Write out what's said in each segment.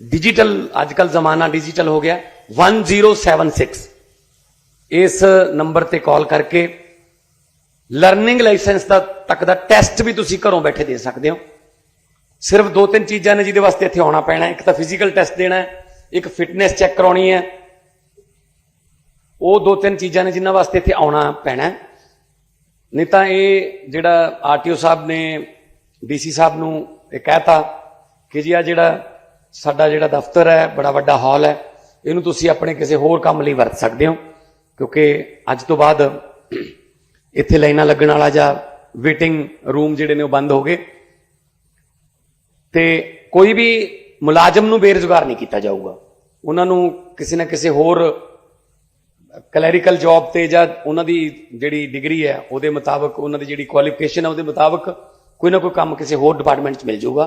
Digital ਅੱਜਕੱਲ ਜ਼ਮਾਨਾ digital ਹੋ ਗਿਆ 1076 ਇਸ ਨੰਬਰ ਤੇ ਕਾਲ ਕਰਕੇ ਲਰਨਿੰਗ ਲਾਇਸੈਂਸ ਦਾ ਤੱਕ ਦਾ ਟੈਸਟ ਵੀ ਤੁਸੀਂ ਘਰੋਂ ਬੈਠੇ ਦੇ ਸਕਦੇ ਹੋ ਸਿਰਫ ਦੋ ਤਿੰਨ ਚੀਜ਼ਾਂ ਨੇ ਜਿਹਦੇ ਵਾਸਤੇ ਇੱਥੇ ਆਉਣਾ ਪੈਣਾ ਇੱਕ ਤਾਂ ਫਿਜ਼ੀਕਲ ਟੈਸਟ ਦੇਣਾ ਹੈ ਇੱਕ ਫਿਟਨੈਸ ਚੈੱਕ ਕਰਾਉਣੀ ਹੈ ਉਹ ਦੋ ਤਿੰਨ ਚੀਜ਼ਾਂ ਨੇ ਜਿਨ੍ਹਾਂ ਵਾਸਤੇ ਇੱਥੇ ਆਉਣਾ ਪੈਣਾ ਨਹੀਂ ਤਾਂ ਇਹ ਜਿਹੜਾ ਆਰਟੀਓ ਸਾਹਿਬ ਨੇ ਡੀਸੀ ਸਾਹਿਬ ਨੂੰ ਇਹ ਕਹਿਤਾ ਕਿ ਜੀ ਆ ਜਿਹੜਾ ਸਾਡਾ ਜਿਹੜਾ ਦਫ਼ਤਰ ਹੈ, ਬੜਾ ਵੱਡਾ ਹਾਲ ਹੈ। ਇਹਨੂੰ ਤੁਸੀਂ ਆਪਣੇ ਕਿਸੇ ਹੋਰ ਕੰਮ ਲਈ ਵਰਤ ਸਕਦੇ ਹੋ, ਕਿਉਂਕਿ ਅੱਜ ਤੋਂ ਬਾਅਦ ਇੱਥੇ ਲਾਈਨਾਂ ਲੱਗਣ ਵਾਲਾ ਜਾਂ ਵੇਟਿੰਗ ਰੂਮ ਜਿਹੜੇ ਨੇ ਉਹ ਬੰਦ ਹੋ ਗਏ। ਤੇ ਕੋਈ ਵੀ ਮੁਲਾਜ਼ਮ ਨੂੰ ਬੇਰੁਜ਼ਗਾਰ ਨਹੀਂ ਕੀਤਾ ਜਾਊਗਾ। ਉਹਨਾਂ ਨੂੰ ਕਿਸੇ ਨਾ ਕਿਸੇ ਹੋਰ ਕਲੈਰੀਕਲ ਜੌਬ ਤੇ ਜਾਂ ਉਹਨਾਂ ਦੀ ਜਿਹੜੀ ਡਿਗਰੀ ਹੈ, ਉਹਦੇ ਮੁਤਾਬਕ, ਉਹਨਾਂ ਦੀ ਜਿਹੜੀ ਕੁਆਲੀਫਿਕੇਸ਼ਨ ਹੈ, ਉਹਦੇ ਮੁਤਾਬਕ ਕੋਈ ਨਾ ਕੋਈ ਕੰਮ ਕਿਸੇ ਹੋਰ ਡਿਪਾਰਟਮੈਂਟ 'ਚ ਮਿਲ ਜਾਊਗਾ।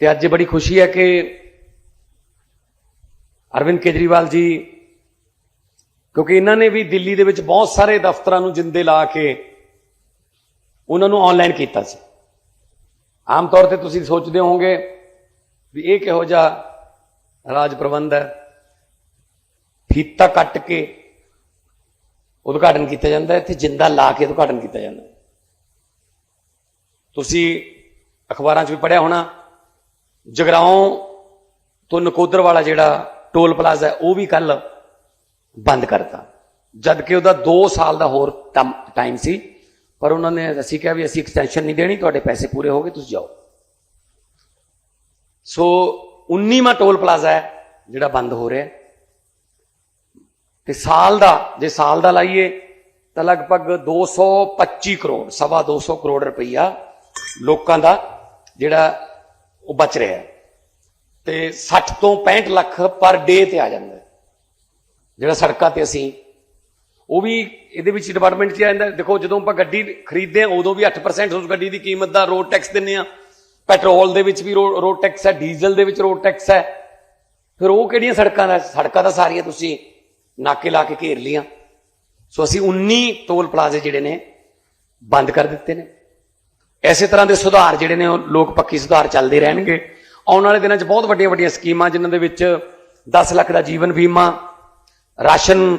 ਤੇ ਅੱਜ ਬੜੀ ਖੁਸ਼ੀ ਹੈ ਕਿ ਅਰਵਿੰਦ ਕੇਜਰੀਵਾਲ ਜੀ ਕਿਉਂਕਿ ਇਹਨਾਂ ਨੇ ਵੀ ਦਿੱਲੀ ਦੇ ਵਿੱਚ ਬਹੁਤ ਸਾਰੇ ਦਫ਼ਤਰਾਂ ਨੂੰ ਜਿੰਦੇ ਲਾ ਕੇ ਉਹਨਾਂ ਨੂੰ ਆਨਲਾਈਨ ਕੀਤਾ ਸੀ। ਆਮ ਤੌਰ ਤੇ ਤੁਸੀਂ ਸੋਚਦੇ ਹੋਵੋਗੇ ਵੀ ਇਹ ਕਿਹੋ ਜਿਹਾ ਰਾਜ ਪ੍ਰਬੰਧ ਹੈ। ਫੀਤਾ ਕੱਟ ਕੇ ਉਦਘਾਟਨ ਕੀਤਾ ਜਾਂਦਾ ਹੈ, ਇੱਥੇ ਜਿੰਦਾ ਲਾ ਕੇ ਉਦਘਾਟਨ ਕੀਤਾ ਜਾਂਦਾ ਤੁਸੀਂ ਅਖਬਾਰਾਂ 'ਚ ਵੀ ਪੜਿਆ ਹੋਣਾ ਜਗਰਾਉਂ ਤੋਂ ਨਕੋਦਰ ਵਾਲਾ ਜਿਹੜਾ ਟੋਲ ਪਲਾਜ਼ਾ ਹੈ, ਉਹ ਵੀ ਕੱਲ ਬੰਦ ਕਰਤਾ। ਜਦ ਕਿ ਉਹਦਾ 2 ਸਾਲ ਦਾ ਹੋਰ ਟਾਈਮ ਸੀ, ਪਰ ਉਹਨਾਂ ਨੇ ਅਸੀਂ ਕਿਹਾ ਵੀ ਅਸੀਂ ਐਕਸਟੈਂਸ਼ਨ ਨਹੀਂ ਦੇਣੀ, ਤੁਹਾਡੇ ਪੈਸੇ ਪੂਰੇ ਹੋ ਗਏ, ਤੁਸੀਂ ਜਾਓ। ਸੋ 19ਵਾਂ ਟੋਲ ਪਲਾਜ਼ਾ ਹੈ, ਜਿਹੜਾ ਬੰਦ ਹੋ ਰਿਹਾ ਹੈ। ਤੇ ਸਾਲ ਦਾ, ਜੇ ਸਾਲ ਦਾ ਲਾਈਏ, ਤਾਂ ਲਗਭਗ 225 ਕਰੋੜ, ਸਵਾ 200 ਕਰੋੜ ਰੁਪਈਆ ਲੋਕਾਂ ਦਾ ਜਿਹੜਾ ਉਹ ਬਚ ਰਿਹਾ। ਹੈ ਤੇ 60 ਤੋਂ 65 ਲੱਖ ਪਰ ਡੇ ਤੇ ਆ ਜਾਂਦਾ। ਜਿਹੜਾ ਸੜਕਾਂ ਤੇ ਅਸੀਂ, ਉਹ ਵੀ ਇਹਦੇ ਵਿੱਚ ਡਿਪਾਰਟਮੈਂਟ 'ਚ ਆ ਜਾਂਦਾ। ਦੇਖੋ, ਜਦੋਂ ਆਪਾਂ ਗੱਡੀ ਖਰੀਦਦੇ ਆ ਉਦੋਂ ਵੀ 8% ਉਸ ਗੱਡੀ ਦੀ ਕੀਮਤ ਦਾ ਰੋਡ ਟੈਕਸ ਦਿੰਨੇ ਆ ਪੈਟਰੋਲ ਦੇ ਵਿੱਚ ਵੀ ਰੋਡ ਟੈਕਸ ਹੈ ਡੀਜ਼ਲ ਦੇ ਵਿੱਚ ਰੋਡ ਟੈਕਸ ਹੈ। ਫਿਰ ਉਹ ਕਿਹੜੀਆਂ ਸੜਕਾਂ ਦਾ, ਸੜਕਾਂ ਤਾਂ ਸਾਰੀਆਂ ਤੁਸੀਂ ਨਾਕੇ ਲਾ ਕੇ ਘੇਰ ਲੀਆਂ ਸੋ ਅਸੀਂ 19 ਟੋਲ ਪਲਾਜ਼ੇ ਜਿਹੜੇ ਨੇ, ਬੰਦ ਕਰ ਦਿੱਤੇ ਨੇ। ਐਸੇ ਤਰ੍ਹਾਂ ਦੇ ਸੁਧਾਰ ਜਿਹੜੇ ਨੇ ਉਹ ਲੋਕ ਪੱਕੀ ਸੁਧਾਰ ਚੱਲਦੇ ਰਹਿਣਗੇ। ਆਉਣ ਵਾਲੇ ਦਿਨਾਂ 'ਚ ਬਹੁਤ ਵੱਡੀਆਂ ਵੱਡੀਆਂ ਸਕੀਮਾਂ ਜਿਨ੍ਹਾਂ ਦੇ ਵਿੱਚ 10 ਲੱਖ ਦਾ ਜੀਵਨ ਬੀਮਾ, ਰਾਸ਼ਨ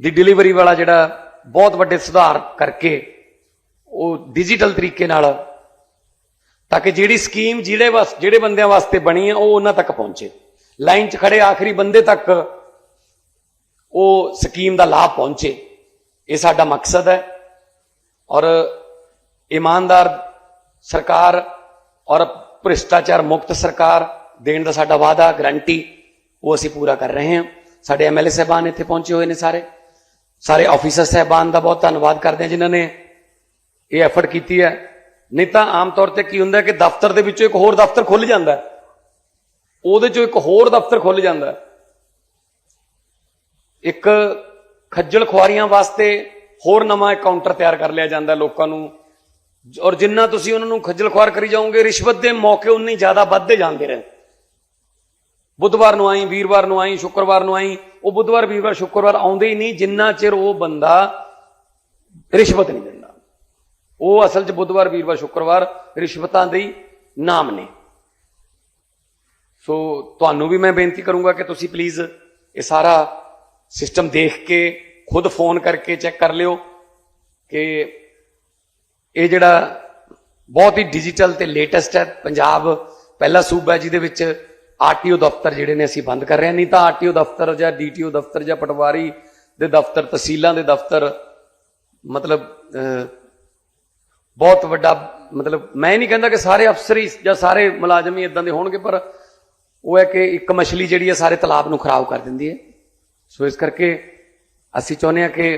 ਦੀ ਡਿਲੀਵਰੀ ਵਾਲਾ ਜਿਹੜਾ ਬਹੁਤ ਵੱਡੇ ਸੁਧਾਰ ਕਰਕੇ ਉਹ ਡਿਜੀਟਲ ਤਰੀਕੇ ਨਾਲ ਤਾਂ ਕਿ ਜਿਹੜੀ ਸਕੀਮ ਜਿਹੜੇ ਵਾਸ, ਜਿਹੜੇ ਬੰਦਿਆਂ ਵਾਸਤੇ ਬਣੀ ਹੈ ਉਹ ਉਹਨਾਂ ਤੱਕ ਪਹੁੰਚੇ। ਲਾਈਨ 'ਚ ਖੜੇ ਆਖਰੀ ਬੰਦੇ ਤੱਕ ਉਹ ਸਕੀਮ ਦਾ ਲਾਭ ਪਹੁੰਚੇ। ਇਹ ਸਾਡਾ ਮਕਸਦ ਹੈ। ਔਰ ਇਮਾਨਦਾਰ ਸਰਕਾਰ ਔਰ ਭ੍ਰਿਸ਼ਟਾਚਾਰ ਮੁਕਤ ਸਰਕਾਰ ਦੇਣ ਦਾ ਸਾਡਾ ਵਾਅਦਾ ਗਰੰਟੀ ਉਹ ਅਸੀਂ ਪੂਰਾ ਕਰ ਰਹੇ ਹਾਂ। ਸਾਡੇ ਐਮਐਲਏ ਸਾਹਿਬਾਨ ਇੱਥੇ ਪਹੁੰਚੇ ਹੋਏ ਨੇ ਸਾਰੇ। ਸਾਰੇ ਆਫੀਸਰ ਸਾਹਿਬਾਨ ਦਾ ਬਹੁਤ ਧੰਨਵਾਦ ਕਰਦੇ ਹਾਂ ਜਿਨ੍ਹਾਂ ਨੇ ਇਹ ਐਫਰਟ ਕੀਤੀ ਹੈ। ਨਹੀਂ ਤਾਂ ਆਮ ਤੌਰ ਤੇ ਕੀ ਹੁੰਦਾ ਕਿ ਦਫ਼ਤਰ ਦੇ ਵਿੱਚੋਂ ਇੱਕ ਹੋਰ ਦਫ਼ਤਰ ਖੁੱਲ ਜਾਂਦਾ ਉਹਦੇ ਚੋਂ ਇੱਕ ਹੋਰ ਦਫ਼ਤਰ ਖੁੱਲ ਜਾਂਦਾ ਇੱਕ ਖੱਜਲ ਖੁਆਰੀਆਂ ਵਾਸਤੇ ਹੋਰ ਨਵਾਂ ਕਾਊਂਟਰ ਤਿਆਰ ਕਰ ਲਿਆ ਜਾਂਦਾ ਲੋਕਾਂ ਨੂੰ। ਔਰ ਜਿੰਨਾ ਤੁਸੀਂ ਉਹਨਾਂ ਨੂੰ ਖੱਜਲ ਖੁਆਰ ਕਰੀ ਜਾਓਗੇ, ਰਿਸ਼ਵਤ ਦੇ ਮੌਕੇ ਉਨੇ ਜ਼ਿਆਦਾ ਵੱਧਦੇ ਜਾਂਦੇ ਰਹੇ। ਬੁੱਧਵਾਰ ਨੂੰ ਆਈ, ਵੀਰਵਾਰ ਨੂੰ ਆਈ, ਸ਼ੁੱਕਰਵਾਰ ਨੂੰ ਆਈ, ਉਹ ਬੁੱਧਵਾਰ, ਵੀਰਵਾਰ, ਸ਼ੁੱਕਰਵਾਰ ਆਉਂਦੇ ਹੀ ਨਹੀਂ, ਜਿੰਨਾ ਚਿਰ ਉਹ ਬੰਦਾ ਰਿਸ਼ਵਤ ਨਹੀਂ ਦਿੰਦਾ। ਉਹ ਅਸਲ 'ਚ ਬੁੱਧਵਾਰ, ਵੀਰਵਾਰ, ਸ਼ੁੱਕਰਵਾਰ ਰਿਸ਼ਵਤਾਂ ਦੇ ਨਾਮ ਨੇ। ਸੋ ਤੁਹਾਨੂੰ ਵੀ ਮੈਂ ਬੇਨਤੀ ਕਰੂੰਗਾ ਕਿ ਤੁਸੀਂ ਪਲੀਜ਼ ਇਹ ਸਾਰਾ ਸਿਸਟਮ ਦੇਖ ਕੇ, ਖੁਦ ਫੋਨ ਕਰਕੇ ਚੈੱਕ ਕਰ ਲਿਓ ਕਿ ਇਹ ਜਿਹੜਾ ਬਹੁਤ ਹੀ ਡਿਜੀਟਲ ਤੇ ਲੇਟੈਸਟ ਹੈ, ਪੰਜਾਬ ਪਹਿਲਾ ਸੂਬਾ ਹੈ ਜਿਹਦੇ ਵਿੱਚ ਆਰਟੀਓ ਦਫ਼ਤਰ ਜਿਹੜੇ ਨੇ ਅਸੀਂ ਬੰਦ ਕਰ ਰਹੇ ਹਾਂ। ਨਹੀਂ ਤਾਂ ਆਰਟੀਓ ਦਫ਼ਤਰ ਜਾਂ ਡੀਟੀਓ ਦਫ਼ਤਰ ਜਾਂ ਪਟਵਾਰੀ ਦੇ ਦਫ਼ਤਰ, ਤਹਿਸੀਲਾਂ ਦੇ ਦਫ਼ਤਰ, ਮਤਲਬ ਬਹੁਤ ਵੱਡਾ, ਮਤਲਬ, ਮੈਂ ਨਹੀਂ ਕਹਿੰਦਾ ਕਿ ਸਾਰੇ ਅਫਸਰ ਹੀ ਜਾਂ ਸਾਰੇ ਮੁਲਾਜ਼ਮ ਹੀ ਇਦਾਂ ਦੇ ਹੋਣਗੇ, ਪਰ ਉਹ ਹੈ ਕਿ ਇੱਕ ਮਛਲੀ ਜਿਹੜੀ ਹੈ ਸਾਰੇ ਤਲਾਬ ਨੂੰ ਖਰਾਬ ਕਰ ਦਿੰਦੀ ਹੈ। ਸੋ ਇਸ ਕਰਕੇ ਅਸੀਂ ਚਾਹੁੰਦੇ ਹਾਂ ਕਿ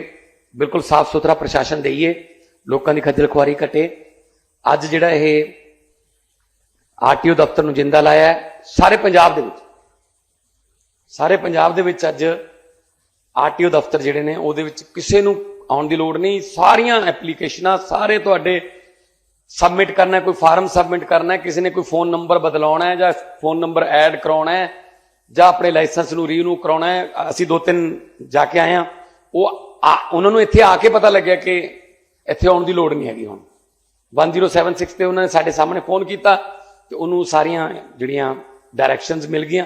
ਬਿਲਕੁਲ ਸਾਫ਼ ਸੁਥਰਾ ਪ੍ਰਸ਼ਾਸਨ ਦੇਈਏ। ਲੋਕਾਂ ਦੀ ਖੱਜਲ ਖੁਆਰੀ ਘਟੇ। ਅੱਜ ਜਿਹੜਾ ਇਹ ਆਰਟੀਓ ਦਫ਼ਤਰ ਨੂੰ ਜਿੰਦਾ ਲਾਇਆ ਸਾਰੇ ਪੰਜਾਬ ਦੇ ਵਿੱਚ। ਸਾਰੇ ਪੰਜਾਬ ਦੇ ਵਿੱਚ ਅੱਜ ਆਰਟੀਓ ਦਫ਼ਤਰ ਜਿਹੜੇ ਨੇ, ਉਹਦੇ ਵਿੱਚ ਕਿਸੇ ਨੂੰ ਆਉਣ ਦੀ ਲੋੜ ਨਹੀਂ। ਸਾਰੀਆਂ ਐਪਲੀਕੇਸ਼ਨਾਂ ਸਾਰੇ ਤੁਹਾਡੇ ਸਬਮਿਟ ਕਰਨਾ ਕੋਈ ਫਾਰਮ ਸਬਮਿਟ ਕਰਨਾ ਕਿਸੇ ਨੇ ਕੋਈ ਫੋਨ ਨੰਬਰ ਬਦਲਾਉਣਾ ਹੈ ਜਾਂ ਫੋਨ ਨੰਬਰ ਐਡ ਕਰਾਉਣਾ ਹੈ ਜਾਂ ਆਪਣੇ ਲਾਇਸੈਂਸ ਨੂੰ ਰੀਨਿਊ ਕਰਾਉਣਾ ਹੈ। ਅਸੀਂ ਦੋ ਤਿੰਨ ਜਾ ਕੇ ਆਏ ਹਾਂ। ਉਹ ਆ- ਉਹਨਾਂ ਨੂੰ ਇੱਥੇ ਆ ਕੇ ਪਤਾ ਲੱਗਿਆ ਕਿ ਇੱਥੇ ਆਉਣ ਦੀ ਲੋੜ ਨਹੀਂ ਹੈਗੀ ਹੁਣ। 1076 ਤੇ ਉਹਨਾਂ ਨੇ ਸਾਡੇ ਸਾਹਮਣੇ ਫੋਨ ਕੀਤਾ ਤੇ ਉਹਨੂੰ ਸਾਰੀਆਂ ਜਿਹੜੀਆਂ ਡਾਇਰੈਕਸ਼ਨਸ ਮਿਲ ਗਈਆਂ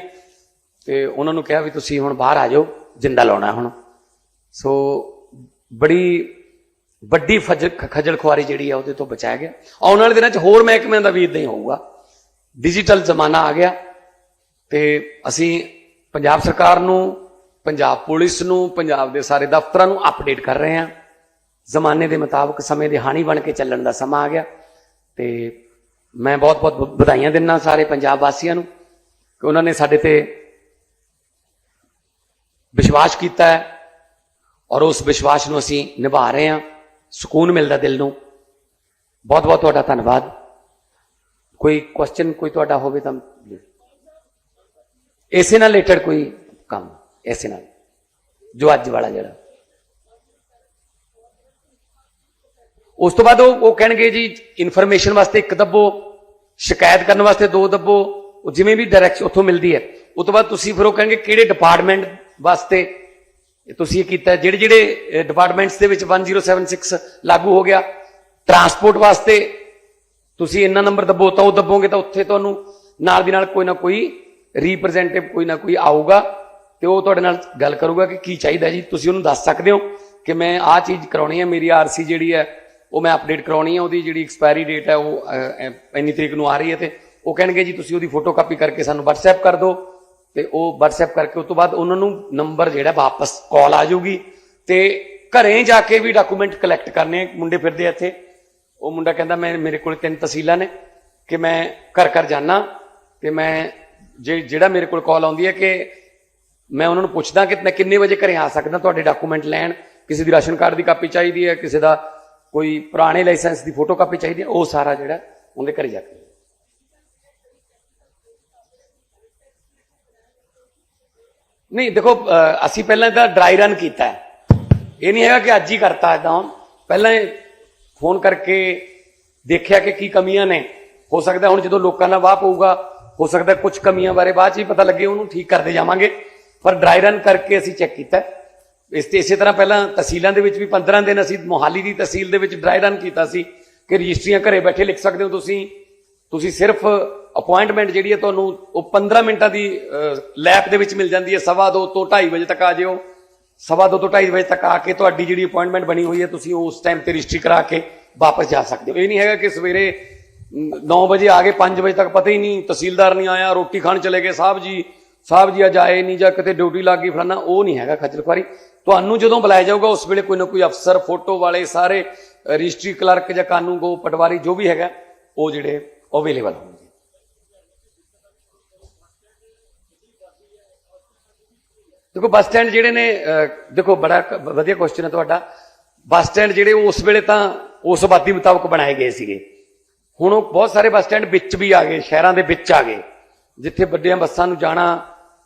ਤੇ ਉਹਨਾਂ ਨੂੰ ਕਿਹਾ ਵੀ ਤੁਸੀਂ ਹੁਣ ਬਾਹਰ ਆ ਜਾਓ, ਜਿੰਦਾ ਲਾਉਣਾ ਹੁਣ। ਸੋ ਬੜੀ, ਵੱਡੀ ਫਜ- ਖੱਜਲ ਖੁਆਰੀ ਜਿਹੜੀ ਆ ਉਹਦੇ ਤੋਂ ਬਚਾਇਆ ਗਿਆ। ਆਉਣ ਵਾਲੇ ਦਿਨਾਂ 'ਚ ਹੋਰ ਮਹਿਕਮਿਆਂ ਦਾ ਵੀ ਇਦਾਂ ਹੀ ਹੋਊਗਾ। ਡਿਜੀਟਲ ਜ਼ਮਾਨਾ ਆ ਗਿਆ ਤੇ ਅਸੀਂ ਪੰਜਾਬ ਸਰਕਾਰ ਨੂੰ, ਪੰਜਾਬ ਪੁਲਿਸ ਨੂੰ, ਪੰਜਾਬ ਦੇ ਸਾਰੇ ਦਫ਼ਤਰਾਂ ਨੂੰ ਅਪਡੇਟ ਕਰ ਰਹੇ ਹਾਂ। ਜ਼ਮਾਨੇ ਦੇ ਮੁਤਾਬਕ ਸਮੇਂ ਦੇ ਹਾਣੀ ਬਣ ਕੇ ਚੱਲਣ ਦਾ ਸਮਾਂ ਆ ਗਿਆ। ਤੇ ਮੈਂ ਬਹੁਤ-ਬਹੁਤ ਵਧਾਈਆਂ ਦਿੰਦਾ ਸਾਰੇ ਪੰਜਾਬ ਵਾਸੀਆਂ ਨੂੰ ਕਿ ਉਹਨਾਂ ਨੇ ਸਾਡੇ ਤੇ ਵਿਸ਼ਵਾਸ ਕੀਤਾ ਹੈ ਔਰ ਉਸ ਵਿਸ਼ਵਾਸ ਨੂੰ ਅਸੀਂ ਨਿਭਾ ਰਹੇ ਹਾਂ। ਸਕੂਨ ਮਿਲਦਾ ਦਿਲ ਨੂੰ। ਬਹੁਤ ਬਹੁਤ ਤੁਹਾਡਾ ਧੰਨਵਾਦ। ਕੋਈ ਕੁਐਸਚਨ ਕੋਈ ਤੁਹਾਡਾ ਹੋਵੇ ਤਾਂ ਇਸੇ ਨਾਲ ਰਿਲੇਟਡ ਕੋਈ ਕੰਮ, ਇਸੇ ਨਾਲ। ਜੋ ਅੱਜ ਵਾਲਾ ਜਿਹੜਾ। ਉਸ ਤੋਂ ਬਾਅਦ ਉਹ ਉਹ ਕਹਿਣਗੇ ਜੀ ਇਨਫੋਰਮੇਸ਼ਨ ਵਾਸਤੇ ਇੱਕ ਦੱਬੋ, ਸ਼ਿਕਾਇਤ ਕਰਨ ਵਾਸਤੇ ਦੋ ਦੱਬੋ, ਉਹ ਜਿਵੇਂ ਵੀ ਡਾਇਰੈਕਸ਼ਨ ਉੱਥੋਂ ਮਿਲਦੀ ਹੈ। ਉਸ ਤੋਂ ਬਾਅਦ ਤੁਸੀਂ ਫਿਰ ਉਹ ਕਹਿਣਗੇ ਕਿਹੜੇ ਡਿਪਾਰਟਮੈਂਟ ਵਾਸਤੇ ਤੁਸੀਂ ਇਹ ਕੀਤਾ ਜਿਹੜੇ ਜਿਹੜੇ ਡਿਪਾਰਟਮੈਂਟਸ ਦੇ ਵਿੱਚ 1076 ਲਾਗੂ ਹੋ ਗਿਆ ਟਰਾਂਸਪੋਰਟ ਵਾਸਤੇ ਤੁਸੀਂ ਇੰਨਾ ਨੰਬਰ ਦੱਬੋ, ਤਾਂ ਉਹ ਦੱਬੋਗੇ ਤਾਂ ਉੱਥੇ ਤੁਹਾਨੂੰ ਨਾਲ ਦੀ ਨਾਲ ਕੋਈ ਨਾ ਕੋਈ ਰਿਪਰੈਜ਼ੈਂਟੇਟਿਵ ਕੋਈ ਨਾ ਕੋਈ ਆਊਗਾ ਤੇ ਉਹ ਤੁਹਾਡੇ ਨਾਲ ਗੱਲ ਕਰੂਗਾ ਕਿ ਕੀ ਚਾਹੀਦਾ ਜੀ। ਤੁਸੀਂ ਉਹਨੂੰ ਦੱਸ ਸਕਦੇ ਹੋ ਕਿ ਮੈਂ ਆਹ ਚੀਜ਼ ਕਰਾਉਣੀ ਹੈ, ਮੇਰੀ ਆਰਸੀ ਜਿਹੜੀ ਹੈ ਉਹ ਮੈਂ ਅਪਡੇਟ ਕਰਾਉਣੀ ਹੈ ਉਹਦੀ ਜਿਹੜੀ ਐਕਸਪਾਇਰੀ ਡੇਟ ਹੈ ਉਹ ਇੰਨੀ ਤਰੀਕ ਨੂੰ ਆ ਰਹੀ ਹੈ ਤੇ ਉਹ ਕਹਿਣਗੇ ਜੀ ਤੁਸੀਂ ਉਹਦੀ ਫੋਟੋ ਕਾਪੀ ਕਰਕੇ ਸਾਨੂੰ WhatsApp ਕਰ ਦਿਓ ਤੇ ਉਹ WhatsApp ਕਰਕੇ ਉਸ ਤੋਂ ਬਾਅਦ ਉਹਨਾਂ ਨੂੰ ਨੰਬਰ ਜਿਹੜਾ ਵਾਪਸ ਕਾਲ ਆ ਜਾਊਗੀ ਤੇ ਘਰੇ ਜਾ ਕੇ ਵੀ ਡਾਕੂਮੈਂਟ ਕਲੈਕਟ ਕਰਨੇ ਮੁੰਡੇ ਫਿਰਦੇ ਇੱਥੇ। ਉਹ ਮੁੰਡਾ ਕਹਿੰਦਾ, ਮੈਂ, ਮੇਰੇ ਕੋਲ ਤਿੰਨ ਤਹਿਸੀਲਾਂ ਨੇ ਕਿ ਮੈਂ ਘਰ ਘਰ ਜਾਣਾ ਤੇ ਮੈਂ ਜੇ, ਜਿਹੜਾ ਮੇਰੇ ਕੋਲ ਕਾਲ ਆਉਂਦੀ ਹੈ ਕਿ ਮੈਂ ਉਹਨਾਂ ਨੂੰ ਪੁੱਛਦਾ ਕਿ ਮੈਂ ਕਿੰਨੇ ਵਜੇ ਘਰੇ ਆ ਸਕਦਾ, ਤੁਹਾਡੇ ਡਾਕੂਮੈਂਟ ਲੈਣ, ਕਿਸੇ ਦੀ ਰਾਸ਼ਨ ਕਾਰਡ ਦੀ ਕਾਪੀ ਚਾਹੀਦੀ ਹੈ, ਕਿਸੇ ਦਾ ਕੋਈ ਪੁਰਾਣੇ ਲਾਇਸੈਂਸ ਦੀ ਫੋਟੋ ਕਾਪੀ ਚਾਹੀਦੀ ਹੈ, ਉਹ ਸਾਰਾ ਜਿਹੜਾ ਉਹਦੇ ਘਰੇ ਜਾ ਕੇ। ਨਹੀਂ, ਦੇਖੋ ਅਸੀਂ ਪਹਿਲਾਂ ਤਾਂ ਡਰਾਈ ਰਨ ਕੀਤਾ ਹੈ। ਇਹ ਨਹੀਂ ਹੈਗਾ ਕਿ ਅੱਜ ਹੀ ਕਰਤਾ ਇਦਾਂ। ਪਹਿਲਾਂ ਫੋਨ ਕਰਕੇ ਦੇਖਿਆ ਕਿ ਕੀ ਕਮੀਆਂ ਨੇ। ਹੋ ਸਕਦਾ ਹੁਣ ਜਦੋਂ ਲੋਕਾਂ ਨਾਲ ਵਾਹ ਪਊਗਾ, ਹੋ ਸਕਦਾ ਕੁਝ ਕਮੀਆਂ ਬਾਰੇ ਬਾਅਦ ਚ ਹੀ ਪਤਾ ਲੱਗੇ ਉਹਨੂੰ ਠੀਕ ਕਰਦੇ ਜਾਵਾਂਗੇ। ਪਰ ਡਰਾਈ ਰਨ ਕਰਕੇ ਅਸੀਂ ਚੈੱਕ ਕੀਤਾ ਇਸ ਤੇ ਇਸੇ ਤਰ੍ਹਾਂ ਪਹਿਲਾਂ ਤਹਿਸੀਲਾਂ ਦੇ ਵਿੱਚ ਵੀ 15 ਦਿਨ ਅਸੀਂ ਮੋਹਾਲੀ ਦੀ ਤਹਿਸੀਲ ਦੇ ਵਿੱਚ ਡਰਾਈ ਰਨ ਕੀਤਾ ਸੀ ਕਿ ਰਜਿਸਟਰੀਆਂ ਘਰੇ ਬੈਠੇ ਲਿਖ ਸਕਦੇ ਹੋ ਤੁਸੀਂ। ਤੁਸੀਂ ਸਿਰਫ ਅਪਾਇੰਟਮੈਂਟ ਜਿਹੜੀ ਹੈ ਤੁਹਾਨੂੰ ਉਹ 15 ਮਿੰਟਾਂ ਦੀ ਲੈਬ ਦੇ ਵਿੱਚ ਮਿਲ ਜਾਂਦੀ ਹੈ। ਸਵਾ ਦੋ ਤੋਂ 2:30 ਵਜੇ ਤੱਕ ਆ ਜਿਓ। ਸਵਾ ਦੋ ਤੋਂ 2:30 ਵਜੇ ਤੱਕ ਆ ਕੇ ਤੁਹਾਡੀ ਜਿਹੜੀ ਅਪਾਇੰਟਮੈਂਟ ਬਣੀ ਹੋਈ ਹੈ, ਤੁਸੀਂ ਉਸ ਟਾਈਮ ਤੇ ਰਜਿਸਟਰੀ ਕਰਾ ਕੇ ਵਾਪਸ ਜਾ ਸਕਦੇ ਹੋ। ਇਹ ਨਹੀਂ ਹੈਗਾ ਕਿ ਸਵੇਰੇ 9 ਵਜੇ ਆ ਗਏ 5 ਵਜੇ ਤੱਕ ਪਤਾ ਹੀ ਨਹੀਂ, ਤਹਿਸੀਲਦਾਰ ਨਹੀਂ ਆਇਆ, ਰੋਟੀ ਖਾਣ ਚਲੇ ਗਏ, ਸਾਹਿਬ ਜੀ ਸਾਹਿਬ ਜੀ ਅੱਜ ਆਏ ਨਹੀਂ ਜਾਂ ਕਿਤੇ ਡਿਊਟੀ ਲੱਗ ਗਈ ਫਲਾਣਾ ਉਹ ਨਹੀਂ ਹੈਗਾ ਖੱਜਲ ਖੁਆਰੀ। ਤੁਹਾਨੂੰ ਜਦੋਂ ਬੁਲਾਇਆ ਜਾਊਗਾ, ਉਸ ਵੇਲੇ ਕੋਈ ਨਾ ਕੋਈ ਅਫਸਰ, ਫੋਟੋ ਵਾਲੇ, ਸਾਰੇ ਰਜਿਸਟਰੀ ਕਲਰਕ ਜਾਂ ਕਾਨੂੰਨ ਗੋ ਪਟਵਾਰੀ ਜੋ ਵੀ ਹੈਗਾ, ਉਹ ਜਿਹੜੇ ਅਵੇਲੇਬਲ ਹੋਣਗੇ। ਦੇਖੋ, ਬੱਸ ਸਟੈਂਡ ਜਿਹੜੇ ਨੇ ਦੇਖੋ, ਬੜਾ ਵਧੀਆ ਕੁਐਸਚਨ ਹੈ ਤੁਹਾਡਾ। ਬੱਸ ਸਟੈਂਡ ਜਿਹੜੇ ਉਸ ਵੇਲੇ ਤਾਂ ਉਸ ਆਬਾਦੀ ਮੁਤਾਬਕ ਬਣਾਏ ਗਏ ਸੀਗੇ। ਹੁਣ ਉਹ ਬਹੁਤ ਸਾਰੇ ਬੱਸ ਸਟੈਂਡ ਵਿੱਚ ਵੀ ਆ ਗਏ, ਸ਼ਹਿਰਾਂ ਦੇ ਵਿੱਚ ਆ ਗਏ। ਜਿੱਥੇ ਵੱਡੀਆਂ ਬੱਸਾਂ ਨੂੰ ਜਾਣਾ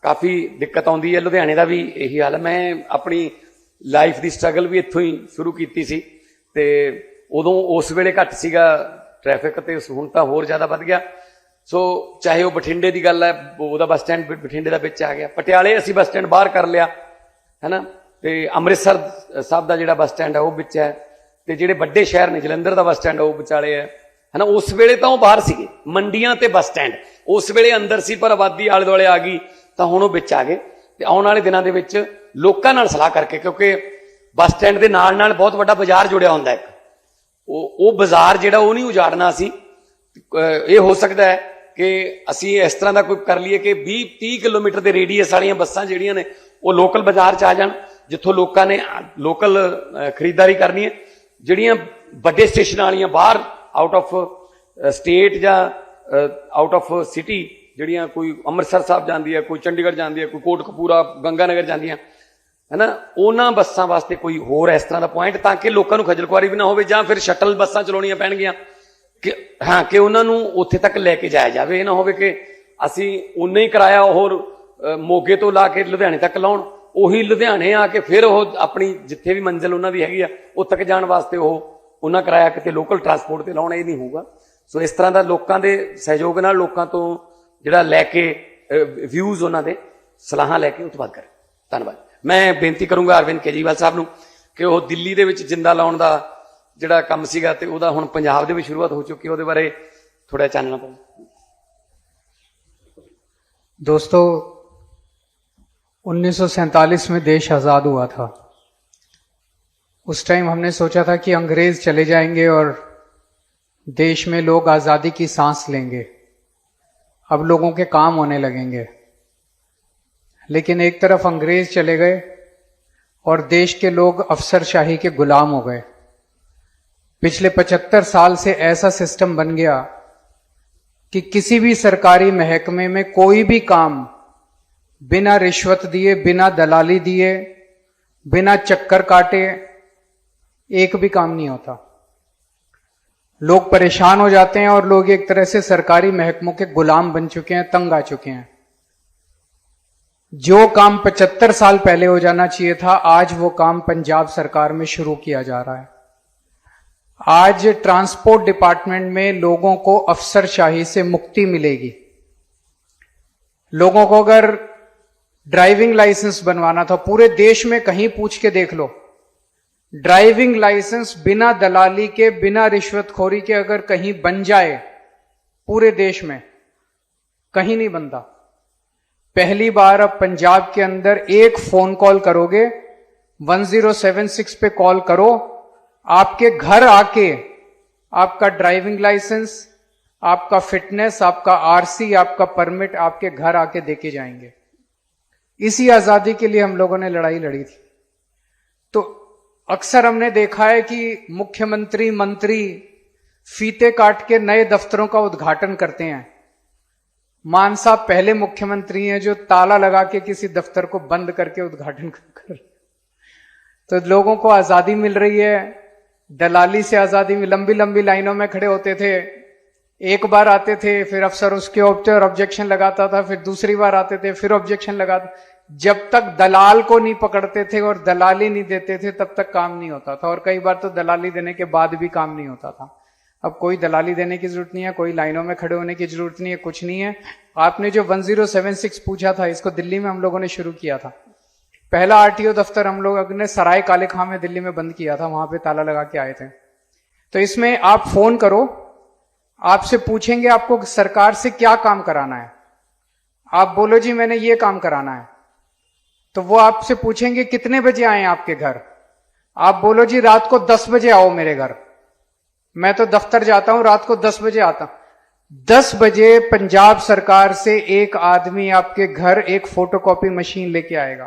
ਕਾਫੀ ਦਿੱਕਤ ਆਉਂਦੀ ਹੈ। ਲੁਧਿਆਣੇ ਦਾ ਵੀ ਇਹੀ ਹਾਲ ਹੈ। ਮੈਂ ਆਪਣੀ ਲਾਈਫ ਦੀ ਸਟਰਗਲ ਵੀ ਇੱਥੋਂ ਹੀ ਸ਼ੁਰੂ ਕੀਤੀ ਸੀ ਤੇ ਉਦੋਂ ਉਸ ਵੇਲੇ ਘੱਟ ਸੀਗਾ ਟ੍ਰੈਫਿਕ ਤੇ ਹੁਣ ਤਾਂ ਹੋਰ ਜ਼ਿਆਦਾ ਵੱਧ ਗਿਆ। ਸੋ ਚਾਹੇ ਉਹ ਬਠਿੰਡੇ ਦੀ ਗੱਲ ਹੈ, ਉਹਦਾ ਬੱਸ ਸਟੈਂਡ ਬਠਿੰਡੇ ਦਾ ਵਿੱਚ ਆ ਗਿਆ। ਪਟਿਆਲੇ ਅਸੀਂ ਬੱਸ ਸਟੈਂਡ ਬਾਹਰ ਕਰ ਲਿਆ ਹੈਨਾ ਤੇ ਅੰਮ੍ਰਿਤਸਰ ਸਾਹਿਬ ਦਾ ਜਿਹੜਾ ਬੱਸ ਸਟੈਂਡ ਹੈ, ਉਹ ਵਿੱਚ ਹੈ। ਤੇ ਜਿਹੜੇ ਵੱਡੇ ਸ਼ਹਿਰ ਨੇ, ਜਲੰਧਰ ਦਾ ਬੱਸ ਸਟੈਂਡ ਉਹ ਵਿਚਾਲੇ ਹੈ। ਹੈਨਾ ਉਸ ਵੇਲੇ ਤਾਂ ਉਹ ਬਾਹਰ ਸੀਗੇ। ਮੰਡੀਆਂ ਤੇ ਬੱਸ ਸਟੈਂਡ ਉਸ ਵੇਲੇ ਅੰਦਰ ਸੀ, ਪਰ ਆਬਾਦੀ ਆਲੇ ਦੁਆਲੇ ਆ ਗਈ। ਤਾਂ ਹੁਣ ਉਹ ਵਿੱਚ ਆ ਗਏ ਤੇ ਆਉਣ ਵਾਲੇ ਦਿਨਾਂ ਦੇ ਵਿੱਚ ਲੋਕਾਂ ਨਾਲ ਸਲਾਹ ਕਰਕੇ, ਕਿਉਂਕਿ ਬੱਸ ਸਟੈਂਡ ਦੇ ਨਾਲ ਨਾਲ ਬਹੁਤ ਵੱਡਾ ਬਾਜ਼ਾਰ ਜੁੜਿਆ ਹੁੰਦਾ ਇੱਕ ਉਹ ਉਹ ਬਾਜ਼ਾਰ ਜਿਹੜਾ ਉਹ ਨਹੀਂ ਉਜਾੜਨਾ ਸੀ। ਇਹ ਹੋ ਸਕਦਾ ਹੈ ਕਿ ਅਸੀਂ ਇਸ ਤਰ੍ਹਾਂ ਦਾ ਕੋਈ ਕਰ ਲਈਏ ਕਿ 20 30 ਕਿਲੋਮੀਟਰ ਦੇ ਰੇਡੀਅਸ ਵਾਲੀਆਂ ਬੱਸਾਂ ਜਿਹੜੀਆਂ ਨੇ, ਉਹ ਲੋਕਲ ਬਾਜ਼ਾਰ ਚ ਆ ਜਾਣ, ਜਿੱਥੋਂ ਲੋਕਾਂ ਨੇ ਲੋਕਲ ਖਰੀਦਦਾਰੀ ਕਰਨੀ ਹੈ। ਜਿਹੜੀਆਂ ਵੱਡੇ ਸਟੇਸ਼ਨਾਂ ਵਾਲੀਆਂ ਬਾਹਰ ਆਊਟ ਆਫ ਸਟੇਟ ਜਾਂ ਆਊਟ ਆਫ ਸਿਟੀ ਜਿਹੜੀਆਂ ਕੋਈ ਅੰਮ੍ਰਿਤਸਰ ਸਾਹਿਬ ਜਾਂਦੀ ਹੈ, ਕੋਈ ਚੰਡੀਗੜ੍ਹ ਜਾਂਦੀ ਹੈ, ਕੋਈ ਕੋਟਕਪੂਰਾ, ਗੰਗਾਨਗਰ ਜਾਂਦੀਆਂ ਹੈਨਾ? ਉਹਨਾਂ ਬੱਸਾਂ ਵਾਸਤੇ ਕੋਈ ਹੋਰ ਇਸ ਤਰ੍ਹਾਂ ਦਾ ਪੁਆਇੰਟ ਤਾਂ ਕਿ ਲੋਕਾਂ ਨੂੰ ਖੱਜਲ ਖੁਆਰੀ ਵੀ ਨਾ ਹੋਵੇ ਜਾਂ ਫਿਰ ਸ਼ਟਲ ਬੱਸਾਂ ਚਲਾਉਣੀਆਂ ਪੈਣਗੀਆਂ। ਕਿ, ਹਾਂ, ਕਿ ਉਹਨਾਂ ਨੂੰ ਉੱਥੇ ਤੱਕ ਲੈ ਕੇ ਜਾਇਆ ਜਾਵੇ, ਇਹ ਨਾ ਹੋਵੇ ਕਿ ਅਸੀਂ ਉਨੇ ਹੀ ਕਿਰਾਇਆ ਹੋਰ ਮੋਗੇ ਤੋਂ ਲਾ ਕੇ ਲੁਧਿਆਣੇ ਤੱਕ ਲਾਉਣ, ਉਹੀ ਲੁਧਿਆਣੇ ਆ ਕੇ ਫਿਰ ਉਹ ਆਪਣੀ ਜਿੱਥੇ ਵੀ ਮੰਜ਼ਿਲ ਉਹਨਾਂ ਦੀ ਹੈਗੀ ਆ, ਉਹ ਤੱਕ ਜਾਣ ਵਾਸਤੇ ਉਹ, ਉਹਨਾਂ ਕਿਰਾਇਆ ਕਿਤੇ ਲੋਕਲ ਟਰਾਂਸਪੋਰਟ ਤੇ ਲਾਉਣ ਇਹ ਨਹੀਂ ਹੋਊਗਾ। ਸੋ ਇਸ ਤਰ੍ਹਾਂ ਦਾ ਲੋਕਾਂ ਦੇ ਸਹਿਯੋਗ ਨਾਲ ਲੋਕਾਂ ਤੋਂ ਜਿਹੜਾ ਲੈ ਕੇ ਵਿਊਜ਼ ਉਹਨਾਂ ਦੇ ਸਲਾਹਾਂ ਲੈ ਕੇ ਉਹ ਤੋਂ ਬਾਅਦ ਕਰੇ ਧੰਨਵਾਦ ਮੈਂ ਬੇਨਤੀ ਕਰੂੰਗਾ ਅਰਵਿੰਦ ਕੇਜਰੀਵਾਲ ਸਾਹਿਬ ਨੂੰ ਕਿ ਉਹ ਦਿੱਲੀ ਦੇ ਵਿੱਚ ਜਿੰਦਾ ਲਾਉਣ ਦਾ ਜਿਹੜਾ ਕੰਮ ਸੀਗਾ ਤੇ ਉਹਦਾ ਹੁਣ ਪੰਜਾਬ ਦੇ ਵਿੱਚ ਸ਼ੁਰੂਆਤ ਹੋ ਚੁੱਕੀ ਹੈ ਉਹਦੇ ਬਾਰੇ ਥੋੜਾ ਚਾਨਣਾ ਪਾਓ दोस्तों 1947 में देश आजाद हुआ था उस टाइम हमने सोचा था कि अंग्रेज चले जाएंगे और देश में लोग आजादी की सांस लेंगे अब लोगों के काम होने लगेंगे। लेकिन एक तरफ़ अंग्रेज़ चले गए और देश के लोग अफसरशाही के गुलाम हो गए। पिछले 75 साल से ऐसा सिस्टम बन गया कि किसी भी सरकारी महकमे में कोई भी काम बिना रिश्वत दिए, बिना दलाली दिए, बिना चक्कर काटे, एक भी काम नहीं होता। लोग परेशान हो जाते हैं और लोग एक तरह से सरकारी महकमों के गुलाम बन चुके हैं, तंग आ चुके हैं। जो काम 75 साल पहले हो जाना चाहिए था, आज वो काम पंजाब सरकार में शुरू किया जा रहा है। आज ट्रांसपोर्ट डिपार्टमेंट में लोगों को अफसरशाही से मुक्ति मिलेगी। लोगों को अगर ड्राइविंग लाइसेंस बनवाना था, पूरे देश में कहीं पूछ के देख लो। ड्राइविंग लाइसेंस बिना दलाली के, बिना रिश्वतखोरी के अगर कहीं बन जाए पूरे देश में, कहीं नहीं बनता। पहली बार अब पंजाब के अंदर एक फ़ोन कॉल करोगे 1076 पे कॉल करो, आपके घर आके आपका ड्राइविंग लाइसेंस, आपका फिटनेस, आपका आरसी, आपका परमिट आपके घर आके देके जाएँगे। इसी आज़ादी के लिए हम लोगों ने लड़ाई लड़ी थी। तो अक्सर हमने देखा है कि मुख्यमंत्री मंत्री फीते काट के नए दफ्तरों का उद्घाटन करते हैं। मान साहब पहले मुख्यमंत्री हैं जो ताला लगा के किसी दफ्तर को बंद करके उद्घाटन कर तो लोगों को आज़ादी मिल रही है, दलाली से आज़ादी में लंबी लंबी लाइनों में खड़े होते थे। एक बार आते थे, फिर अफसर उसके ऑब्जेक्शन लगाता था, फिर दूसरी बार आते थे, फिर ऑब्जेक्शन लगाता जब तक दलाल को नहीं पकड़ते थे और दलाली नहीं देते थे, तब तक काम नहीं होता था। और कई बार तो दलाली देने के बाद भी काम नहीं होता था। अब कोई दलाली देने की ज़रूरत नहीं है, कोई लाइनों में खड़े होने की ज़रूरत नहीं है, कुछ नहीं है। आपने जो 1076 पूछा था, इसको दिल्ली में हम लोगों ने शुरू किया था। पहला आरटीओ दफ्तर हम लोग ने सराय काले खां में दिल्ली में बंद किया था, वहाँ पे ताला लगा के आए थे। तो इसमें आप फ़ोन करो, आपसे पूछेंगे आपको सरकार से क्या काम कराना है। आप बोलो जी, मैंने ये काम कराना है। तो वो आपसे पूछेंगे, कितने बजे आए आपके घर? आप बोलो, जी, रात को दस बजे आओ मेरे घर। मैं तो दफ्तर जाता हूँ, रात को दस बजे आता हूँ। दस बजे पंजाब सरकार से एक आदमी आपके घर एक फोटोकॉपी मशीन लेके आएगा।